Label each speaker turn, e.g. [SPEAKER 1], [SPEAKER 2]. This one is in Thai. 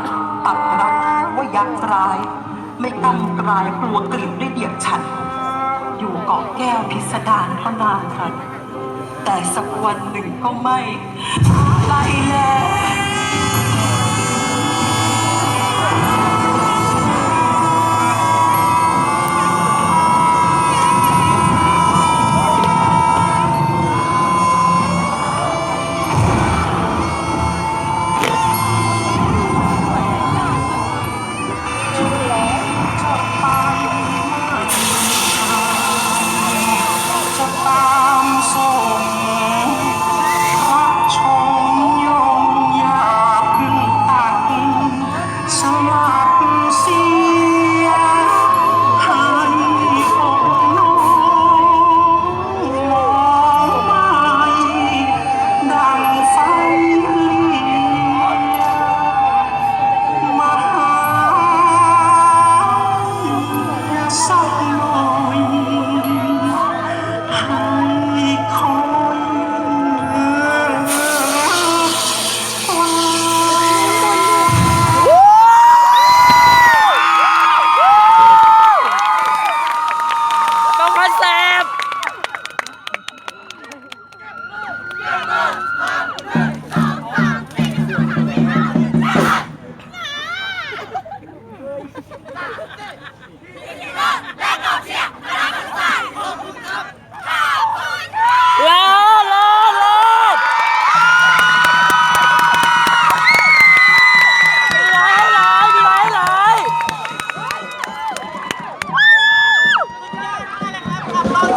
[SPEAKER 1] ัก
[SPEAKER 2] ตัดรักว่ายัก
[SPEAKER 3] ษ์ร้าย ไม่ตั้งกลายกลัวกลิ่นด้วยเดียบฉัน อยู่เกาะแก้วพิสดารเท่านานคันแต่สักวันหนึ่งก็ไม่ไปแล